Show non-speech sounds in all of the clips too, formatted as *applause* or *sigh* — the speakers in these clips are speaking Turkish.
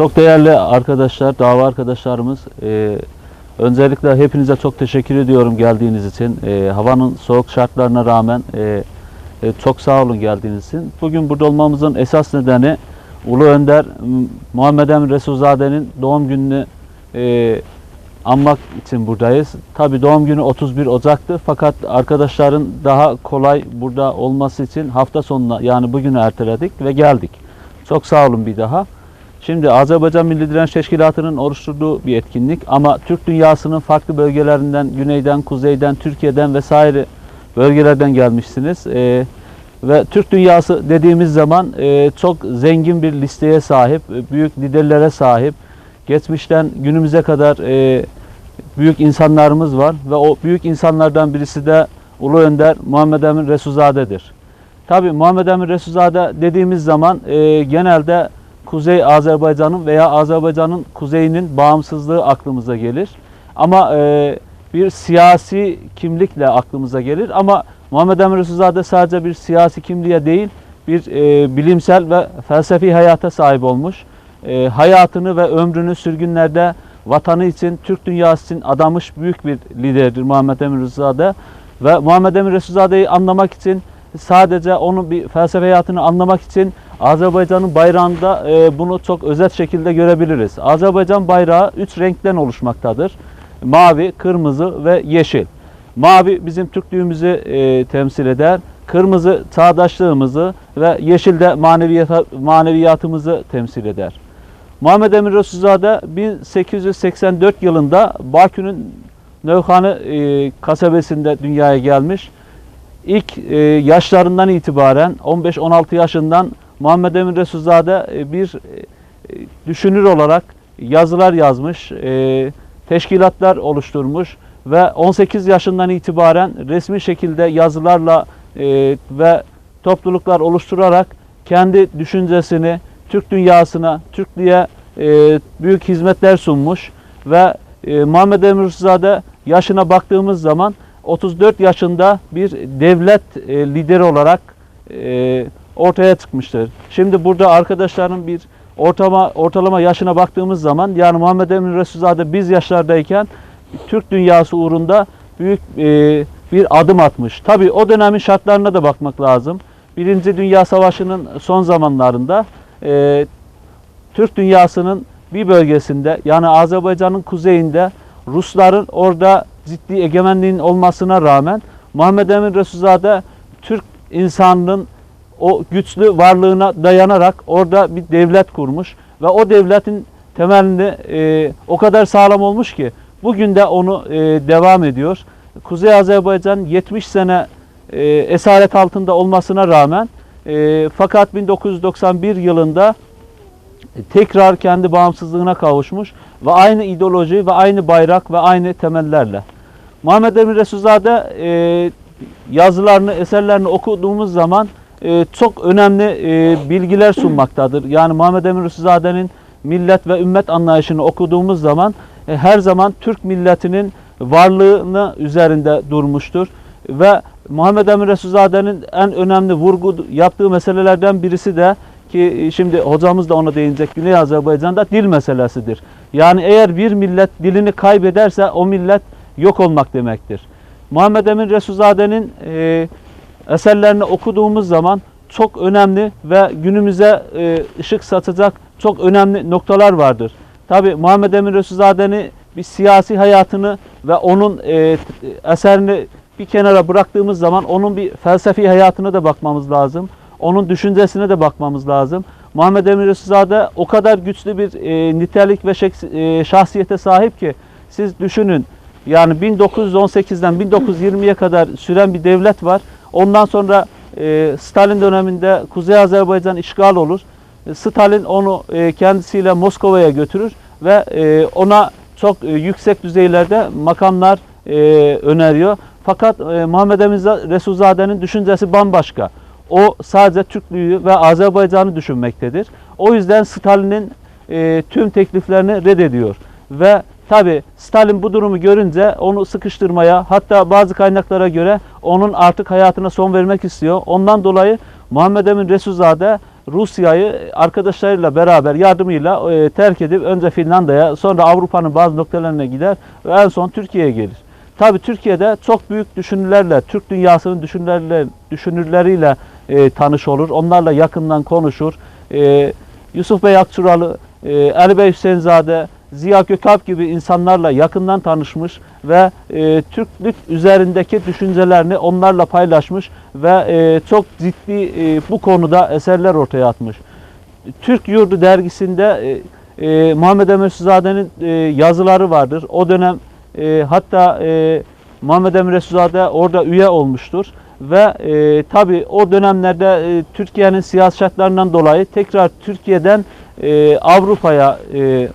Çok değerli arkadaşlar, dava arkadaşlarımız, e, öncelikle hepinize çok teşekkür ediyorum geldiğiniz için. E, havanın soğuk şartlarına rağmen e, e, çok sağ olun geldiğiniz için. Bugün burada olmamızın esas nedeni Ulu Önder Muhammed Emin Resulzade'nin doğum gününü e, anmak için buradayız. Tabi doğum günü 31 Ocak'tı fakat arkadaşların daha kolay burada olması için hafta sonuna yani bugünü erteledik ve geldik. Çok sağ olun bir daha. Şimdi Azerbaycan Milli Direnç Teşkilatı'nın oluşturduğu bir etkinlik ama Türk dünyasının farklı bölgelerinden, güneyden, kuzeyden, Türkiye'den vesaire bölgelerden gelmişsiniz. Ee, ve Türk dünyası dediğimiz zaman e, çok zengin bir listeye sahip, büyük liderlere sahip. Geçmişten günümüze kadar e, büyük insanlarımız var ve o büyük insanlardan birisi de Ulu Önder Muhammed Emin Resulzade'dir. Tabi Muhammed Emin Resulzade dediğimiz zaman e, genelde Kuzey Azerbaycan'ın veya Azerbaycan'ın kuzeyinin bağımsızlığı aklımıza gelir. Ama e, bir siyasi kimlikle aklımıza gelir. Ama Muhammed Emin Resulzade sadece bir siyasi kimliğe değil, bir e, bilimsel ve felsefi hayata sahip olmuş. E, hayatını ve ömrünü sürgünlerde vatanı için, Türk dünyası için adamış büyük bir liderdir Muhammed Emin Resulzade. Ve Muhammed Emin Resulzade'yi anlamak için sadece onun bir felsefe hayatını anlamak için Azerbaycan'ın bayrağında e, bunu çok özet şekilde görebiliriz. Azerbaycan bayrağı üç renkten oluşmaktadır. Mavi, kırmızı ve yeşil. Mavi bizim Türklüğümüzü e, temsil eder. Kırmızı çağdaşlığımızı ve yeşil de maneviyata, maneviyatımızı temsil eder. Muhammed Emin Resulzade 1884 yılında Bakü'nün Nevhanı e, kasabesinde dünyaya gelmiş. İlk e, yaşlarından itibaren 15-16 yaşından Muhammed Emin Resulzade e, bir e, düşünür olarak yazılar yazmış, e, teşkilatlar oluşturmuş ve 18 yaşından itibaren resmi şekilde yazılarla e, ve topluluklar oluşturarak kendi düşüncesini Türk dünyasına, Türklüğe e, büyük hizmetler sunmuş ve e, Muhammed Emin Resulzade yaşına baktığımız zaman 34 yaşında bir devlet e, lideri olarak e, ortaya çıkmıştır. Şimdi burada arkadaşların bir ortama ortalama yaşına baktığımız zaman yani Muhammed Emin Resulzade biz yaşlardayken Türk dünyası uğrunda büyük e, bir adım atmış. Tabi o dönemin şartlarına da bakmak lazım. Birinci Dünya Savaşı'nın son zamanlarında e, Türk dünyasının bir bölgesinde yani Azerbaycan'ın kuzeyinde Rusların orada ciddi egemenliğin olmasına rağmen Muhammed Emin Resulzade Türk insanının o güçlü varlığına dayanarak orada bir devlet kurmuş ve o devletin temelini e, o kadar sağlam olmuş ki bugün de onu e, devam ediyor. Kuzey Azerbaycan 70 sene e, esaret altında olmasına rağmen e, fakat 1991 yılında tekrar kendi bağımsızlığına kavuşmuş ve aynı ideoloji ve aynı bayrak ve aynı temellerle. Muhammed Emin Resulzade e, yazılarını, eserlerini okuduğumuz zaman e, çok önemli e, bilgiler sunmaktadır. Yani Muhammed Emin Resulzade'nin millet ve ümmet anlayışını okuduğumuz zaman e, her zaman Türk milletinin varlığını üzerinde durmuştur. Ve Muhammed Emin Resulzade'nin en önemli vurgu yaptığı meselelerden birisi de ki şimdi hocamız da ona değinecek Güney Azerbaycan'da dil meselesidir. Yani eğer bir millet dilini kaybederse o millet yok olmak demektir. Muhammed Emin Resulzade'nin e, eserlerini okuduğumuz zaman çok önemli ve günümüze e, ışık satacak çok önemli noktalar vardır. Tabi Muhammed Emin Resulzade'nin bir siyasi hayatını ve onun e, eserini bir kenara bıraktığımız zaman onun bir felsefi hayatına da bakmamız lazım. Onun düşüncesine de bakmamız lazım. Muhammed Emin Resulzade o kadar güçlü bir e, nitelik ve e, şahsiyete sahip ki siz düşünün yani 1918'den 1920'ye kadar süren bir devlet var. Ondan sonra e, Stalin döneminde Kuzey Azerbaycan işgal olur. E, Stalin onu e, kendisiyle Moskova'ya götürür ve e, ona çok e, yüksek düzeylerde makamlar e, öneriyor. Fakat e, Muhammed Emin Resulzade'nin düşüncesi bambaşka. O sadece Türklüğü ve Azerbaycan'ı düşünmektedir. O yüzden Stalin'in e, tüm tekliflerini reddediyor. Ve tabi Stalin bu durumu görünce onu sıkıştırmaya hatta bazı kaynaklara göre onun artık hayatına son vermek istiyor. Ondan dolayı Muhammed Emin Resulzade Rusya'yı arkadaşlarıyla beraber yardımıyla e, terk edip önce Finlandiya'ya sonra Avrupa'nın bazı noktalarına gider ve en son Türkiye'ye gelir. Tabi Türkiye'de çok büyük düşünürlerle, Türk dünyasının düşünürlerle, düşünürleriyle e, tanış olur. Onlarla yakından konuşur. E, Yusuf Bey Akçuralı, e, Ali Bey Hüseyinzade, Ziya Gökalp gibi insanlarla yakından tanışmış ve e, Türklük üzerindeki düşüncelerini onlarla paylaşmış ve e, çok ciddi e, bu konuda eserler ortaya atmış. Türk Yurdu dergisinde e, e, Muhammed Emre Süzade'nin e, yazıları vardır. O dönem e, hatta e, Muhammed Emre Süzade orada üye olmuştur. Ve e, tabi o dönemlerde e, Türkiye'nin siyasi şartlarından dolayı tekrar Türkiye'den e, Avrupa'ya e,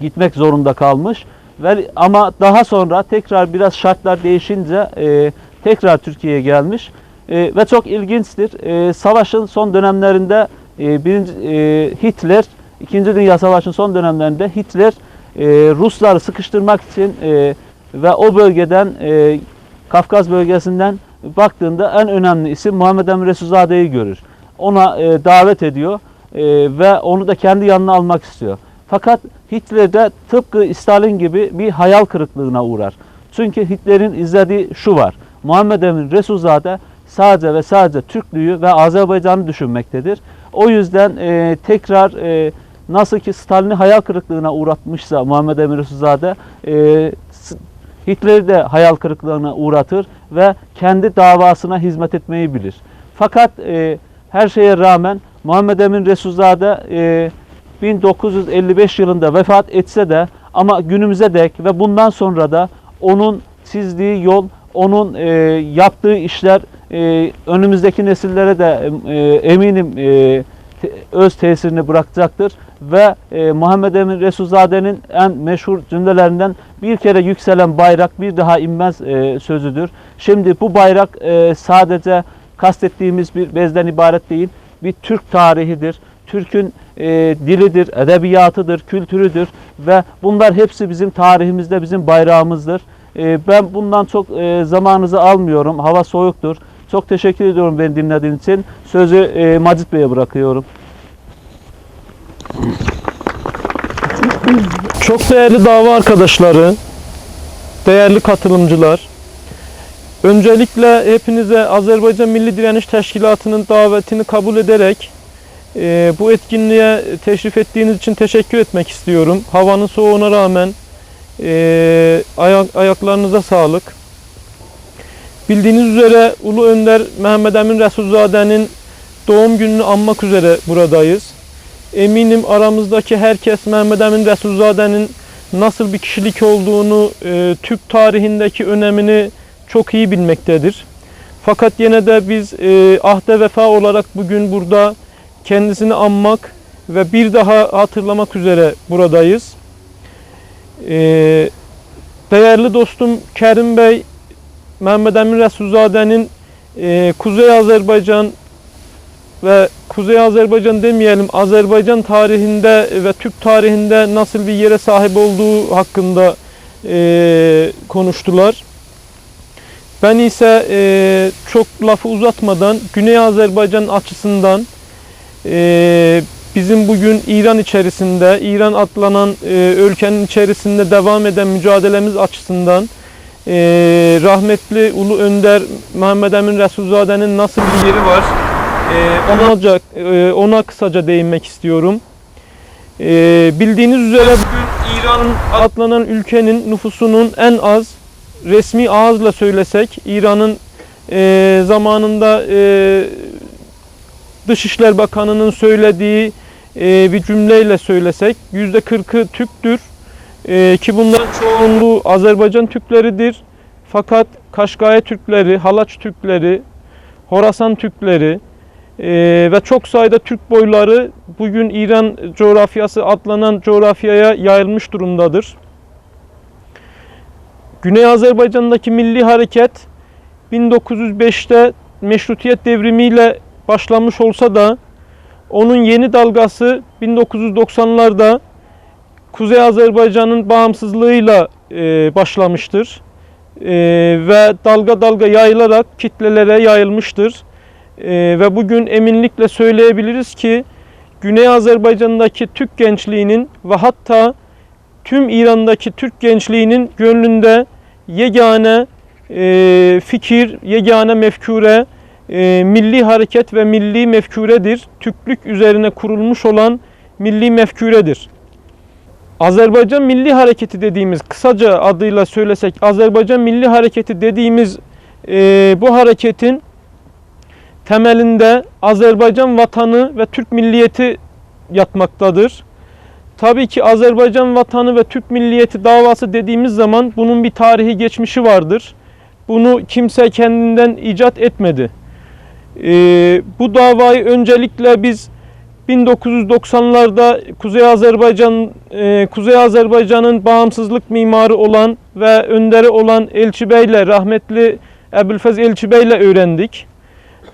gitmek zorunda kalmış. Ve ama daha sonra tekrar biraz şartlar değişince e, tekrar Türkiye'ye gelmiş. E, ve çok ilginçtir. E, savaşın son dönemlerinde e, birinci, e, Hitler, İkinci Dünya Savaşı'nın son dönemlerinde Hitler e, Rusları sıkıştırmak için e, ve o bölgeden e, Kafkas bölgesinden baktığında en önemli isim Muhammed Emre Suzade'yi görür. Ona e, davet ediyor e, ve onu da kendi yanına almak istiyor. Fakat Hitler de tıpkı Stalin gibi bir hayal kırıklığına uğrar. Çünkü Hitler'in izlediği şu var. Muhammed Emin Resulzade sadece ve sadece Türklüğü ve Azerbaycan'ı düşünmektedir. O yüzden e, tekrar e, nasıl ki Stalin'i hayal kırıklığına uğratmışsa Muhammed Emin Resulzade e, Hitler'i de hayal kırıklığına uğratır ve kendi davasına hizmet etmeyi bilir. Fakat e, her şeye rağmen Muhammed Emin Resulzade e, 1955 yılında vefat etse de ama günümüze dek ve bundan sonra da onun çizdiği yol, onun e, yaptığı işler e, önümüzdeki nesillere de e, eminim e, öz tesirini bırakacaktır ve e, Muhammed Emin Resulzade'nin en meşhur cümlelerinden bir kere yükselen bayrak bir daha inmez e, sözüdür. Şimdi bu bayrak e, sadece kastettiğimiz bir bezden ibaret değil, bir Türk tarihidir. Türk'ün e, dilidir, edebiyatıdır, kültürüdür ve bunlar hepsi bizim tarihimizde, bizim bayrağımızdır. E, ben bundan çok e, zamanınızı almıyorum. Hava soğuktur. Çok teşekkür ediyorum beni dinlediğiniz için. Sözü e, Macit Bey'e bırakıyorum. Çok değerli dava arkadaşları, değerli katılımcılar, öncelikle hepinize Azerbaycan Milli Direniş Teşkilatı'nın davetini kabul ederek e, bu etkinliğe teşrif ettiğiniz için teşekkür etmek istiyorum. Havanın soğuğuna rağmen e, ayak, ayaklarınıza sağlık. Bildiğiniz üzere Ulu Önder Mehmet Emin Resulzade'nin doğum gününü anmak üzere buradayız. Eminim aramızdaki herkes Mehmet Emin Resulzade'nin nasıl bir kişilik olduğunu, e, Türk tarihindeki önemini çok iyi bilmektedir. Fakat yine de biz e, ahde vefa olarak bugün burada kendisini anmak ve bir daha hatırlamak üzere buradayız. E, değerli dostum Kerim Bey, Mehmet Emin Resulzade'nin e, Kuzey Azerbaycan ve Kuzey Azerbaycan demeyelim Azerbaycan tarihinde ve Türk tarihinde nasıl bir yere sahip olduğu hakkında e, konuştular. Ben ise e, çok lafı uzatmadan Güney Azerbaycan açısından e, bizim bugün İran içerisinde, İran atlanan e, ülkenin içerisinde devam eden mücadelemiz açısından e, rahmetli Ulu Önder Muhammed Emin Resulzade'nin nasıl bir yeri var? Ee, ona, e, ona kısaca değinmek istiyorum. Ee, bildiğiniz üzere bugün İran'ın atlanan ülkenin nüfusunun en az resmi ağızla söylesek İran'ın e, zamanında e, Dışişler Bakanı'nın söylediği e, bir cümleyle söylesek yüzde 40'ı Türktür. E, ki bunların çoğunluğu Azerbaycan Türkleridir. Fakat Kaşgaya Türkleri, Halaç Türkleri, Horasan Türkleri, ee, ve çok sayıda Türk boyları bugün İran coğrafyası atlanan coğrafyaya yayılmış durumdadır. Güney Azerbaycan'daki milli hareket 1905'te meşrutiyet devrimiyle başlamış olsa da onun yeni dalgası 1990'larda Kuzey Azerbaycan'ın bağımsızlığıyla e, başlamıştır. E, ve dalga dalga yayılarak kitlelere yayılmıştır. e, ve bugün eminlikle söyleyebiliriz ki Güney Azerbaycan'daki Türk gençliğinin ve hatta tüm İran'daki Türk gençliğinin gönlünde yegane e, fikir, yegane mefkure, e, milli hareket ve milli mefkuredir. Türklük üzerine kurulmuş olan milli mefkuredir. Azerbaycan Milli Hareketi dediğimiz, kısaca adıyla söylesek Azerbaycan Milli Hareketi dediğimiz e, bu hareketin temelinde Azerbaycan vatanı ve Türk milliyeti yatmaktadır. Tabii ki Azerbaycan vatanı ve Türk milliyeti davası dediğimiz zaman bunun bir tarihi geçmişi vardır. Bunu kimse kendinden icat etmedi. Ee, bu davayı öncelikle biz 1990'larda Kuzey Azerbaycan e, Kuzey Azerbaycan'ın bağımsızlık mimarı olan ve önderi olan Elçi Bey'le rahmetli Ebülfez Elçi Bey'le öğrendik.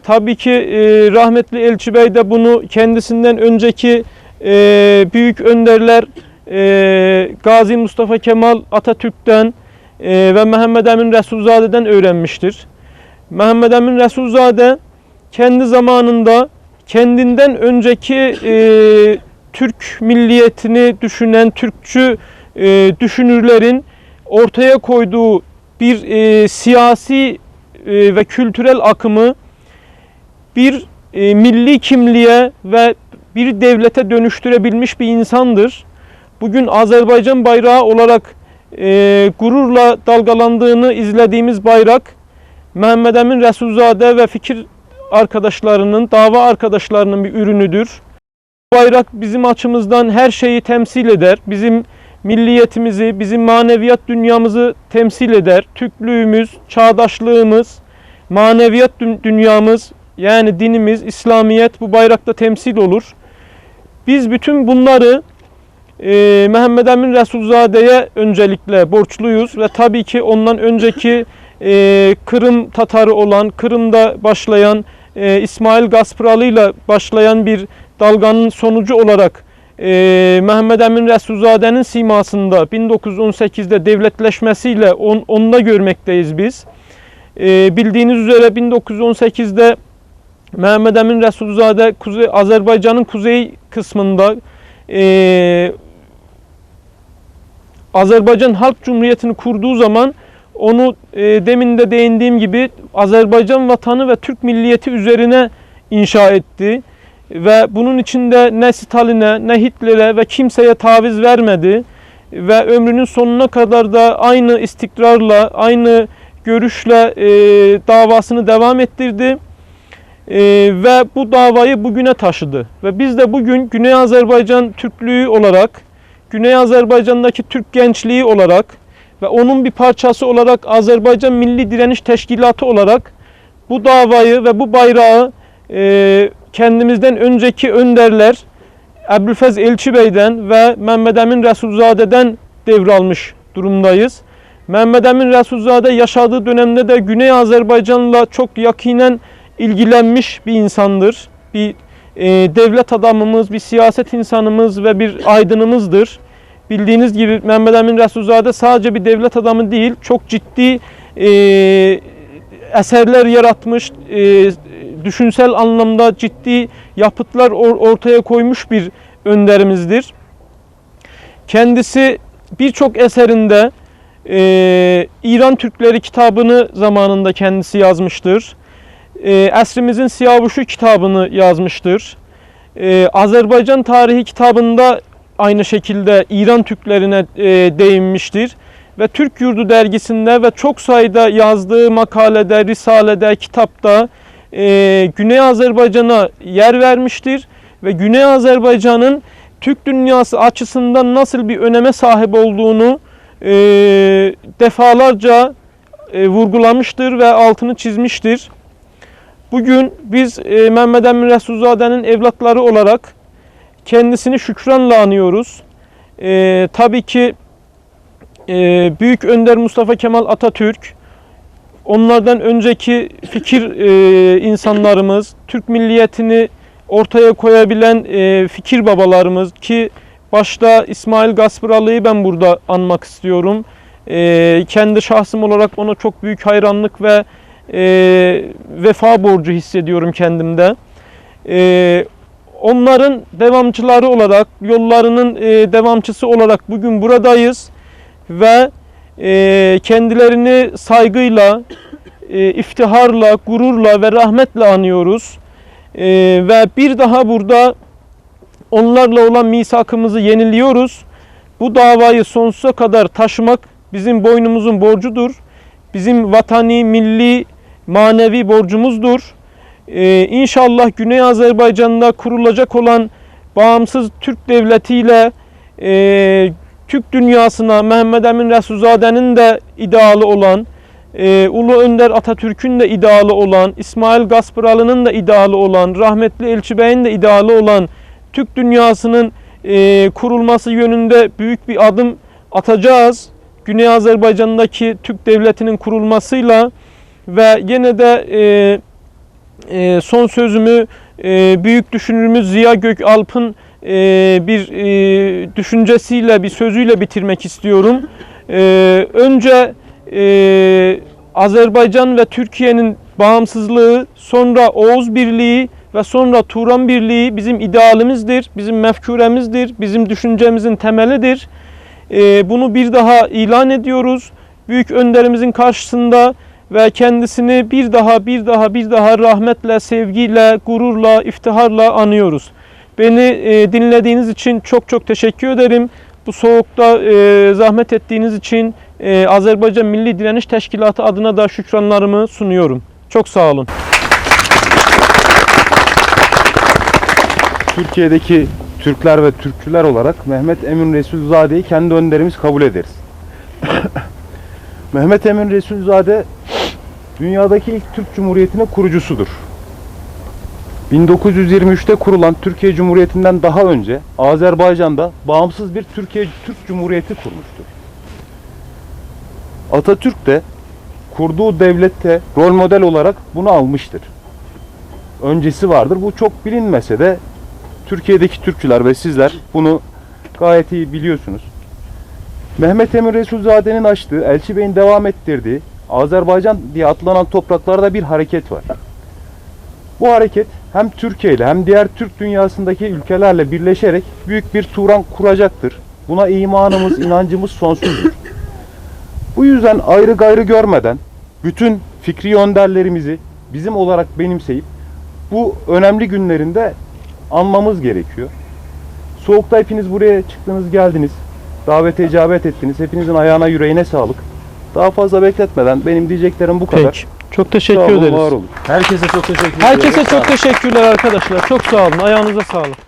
Tabii ki e, rahmetli Elçi Bey de bunu kendisinden önceki e, büyük önderler e, Gazi Mustafa Kemal Atatürk'ten e, ve Mehmet Emin Resulzade'den öğrenmiştir. Mehmet Emin Resulzade kendi zamanında kendinden önceki e, Türk milliyetini düşünen Türkçü e, düşünürlerin ortaya koyduğu bir e, siyasi e, ve kültürel akımı bir e, milli kimliğe ve bir devlete dönüştürebilmiş bir insandır. Bugün Azerbaycan bayrağı olarak e, gururla dalgalandığını izlediğimiz bayrak Mehmet Emin Resulzade ve fikir arkadaşlarının, dava arkadaşlarının bir ürünüdür. Bayrak bizim açımızdan her şeyi temsil eder. Bizim milliyetimizi, bizim maneviyat dünyamızı temsil eder. Türklüğümüz, çağdaşlığımız, maneviyat dü- dünyamız yani dinimiz, İslamiyet bu bayrakta temsil olur. Biz bütün bunları e, Mehmet Emin Resulzade'ye öncelikle borçluyuz ve tabii ki ondan önceki e, Kırım Tatarı olan, Kırım'da başlayan e, İsmail Gaspralı ile başlayan bir dalganın sonucu olarak e, Mehmet Emin Resulzade'nin simasında 1918'de devletleşmesiyle on, onda görmekteyiz biz. E, bildiğiniz üzere 1918'de Mehmet Emin Resulzade Kuzey, Azerbaycan'ın kuzey kısmında e, Azerbaycan Halk Cumhuriyeti'ni kurduğu zaman onu e, demin de değindiğim gibi Azerbaycan vatanı ve Türk milliyeti üzerine inşa etti. Ve bunun içinde ne Stalin'e ne Hitler'e ve kimseye taviz vermedi. Ve ömrünün sonuna kadar da aynı istikrarla, aynı görüşle e, davasını devam ettirdi. E, ve bu davayı bugüne taşıdı. Ve biz de bugün Güney Azerbaycan Türklüğü olarak, Güney Azerbaycan'daki Türk gençliği olarak ve onun bir parçası olarak Azerbaycan Milli Direniş Teşkilatı olarak bu davayı ve bu bayrağı e, kendimizden önceki önderler Ebülfez Elçi Bey'den ve Mehmet Emin Resulzade'den devralmış durumdayız. Mehmet Emin Resulzade yaşadığı dönemde de Güney Azerbaycan'la çok yakinen ilgilenmiş bir insandır. Bir e, devlet adamımız, bir siyaset insanımız ve bir aydınımızdır. Bildiğiniz gibi Mehmet Emin Resulzade sadece bir devlet adamı değil, çok ciddi e, eserler yaratmış, e, düşünsel anlamda ciddi yapıtlar or- ortaya koymuş bir önderimizdir. Kendisi birçok eserinde e, İran Türkleri kitabını zamanında kendisi yazmıştır. E, Esrimizin Siyavuşu kitabını yazmıştır. E, Azerbaycan tarihi kitabında aynı şekilde İran Türklerine e, değinmiştir. Ve Türk Yurdu dergisinde ve çok sayıda yazdığı makalede, risalede, kitapta e, Güney Azerbaycan'a yer vermiştir. Ve Güney Azerbaycan'ın Türk dünyası açısından nasıl bir öneme sahip olduğunu e, defalarca e, vurgulamıştır ve altını çizmiştir. Bugün biz e, Mehmet Emin Resulzade'nin evlatları olarak kendisini şükranla anıyoruz. E, tabii ki e, Büyük Önder Mustafa Kemal Atatürk, onlardan önceki fikir e, insanlarımız, Türk milliyetini ortaya koyabilen e, fikir babalarımız ki başta İsmail Gaspıralı'yı ben burada anmak istiyorum. E, kendi şahsım olarak ona çok büyük hayranlık ve e, vefa borcu hissediyorum kendimde. E, onların devamçıları olarak, yollarının e, devamçısı olarak bugün buradayız ve e, kendilerini saygıyla, e, iftiharla, gururla ve rahmetle anıyoruz. Ve bir daha burada onlarla olan misakımızı yeniliyoruz. Bu davayı sonsuza kadar taşımak bizim boynumuzun borcudur. Bizim vatani, milli, manevi borcumuzdur. Ee, inşallah Güney Azerbaycan'da kurulacak olan bağımsız Türk devletiyle e, Türk dünyasına Mehmet Emin Resulzade'nin de idealı olan, e, Ulu Önder Atatürk'ün de idealı olan, İsmail Gaspıralı'nın da idealı olan, rahmetli Elçi Bey'in de idealı olan Türk dünyasının e, kurulması yönünde büyük bir adım atacağız. Güney Azerbaycan'daki Türk devletinin kurulmasıyla ve yine de e, e, son sözümü e, büyük düşünürümüz Ziya Gökalp'ın e, bir e, düşüncesiyle, bir sözüyle bitirmek istiyorum. E, önce e, Azerbaycan ve Türkiye'nin bağımsızlığı, sonra Oğuz Birliği ve sonra Turan Birliği bizim idealimizdir, bizim mefkuremizdir, bizim düşüncemizin temelidir. E, bunu bir daha ilan ediyoruz. Büyük önderimizin karşısında ve kendisini bir daha bir daha bir daha rahmetle, sevgiyle, gururla, iftiharla anıyoruz. Beni e, dinlediğiniz için çok çok teşekkür ederim. Bu soğukta e, zahmet ettiğiniz için e, Azerbaycan Milli Direniş Teşkilatı adına da şükranlarımı sunuyorum. Çok sağ olun. Türkiye'deki Türkler ve Türkçüler olarak Mehmet Emin Resulzade'yi kendi önderimiz kabul ederiz. *coughs* Mehmet Emin Resulzade dünyadaki ilk Türk Cumhuriyeti'nin kurucusudur. 1923'te kurulan Türkiye Cumhuriyeti'nden daha önce Azerbaycan'da bağımsız bir Türkiye Türk Cumhuriyeti kurmuştur. Atatürk de kurduğu devlette rol model olarak bunu almıştır. Öncesi vardır. Bu çok bilinmese de Türkiye'deki Türkçüler ve sizler bunu gayet iyi biliyorsunuz. Mehmet Emin Resulzade'nin açtığı, Elçi Bey'in devam ettirdiği Azerbaycan diye atlanan topraklarda bir hareket var. Bu hareket hem Türkiye ile hem diğer Türk dünyasındaki ülkelerle birleşerek büyük bir Turan kuracaktır. Buna imanımız, inancımız sonsuzdur. Bu yüzden ayrı gayrı görmeden bütün fikri önderlerimizi bizim olarak benimseyip bu önemli günlerinde anmamız gerekiyor. Soğukta hepiniz buraya çıktınız geldiniz. Davete icabet ettiniz. Hepinizin ayağına yüreğine sağlık. Daha fazla bekletmeden benim diyeceklerim bu kadar. Peki. Çok Sağ teşekkür olun, ederiz. var olun. Herkese çok teşekkür Herkese çok teşekkürler arkadaşlar. Çok sağ olun. Ayağınıza sağlık.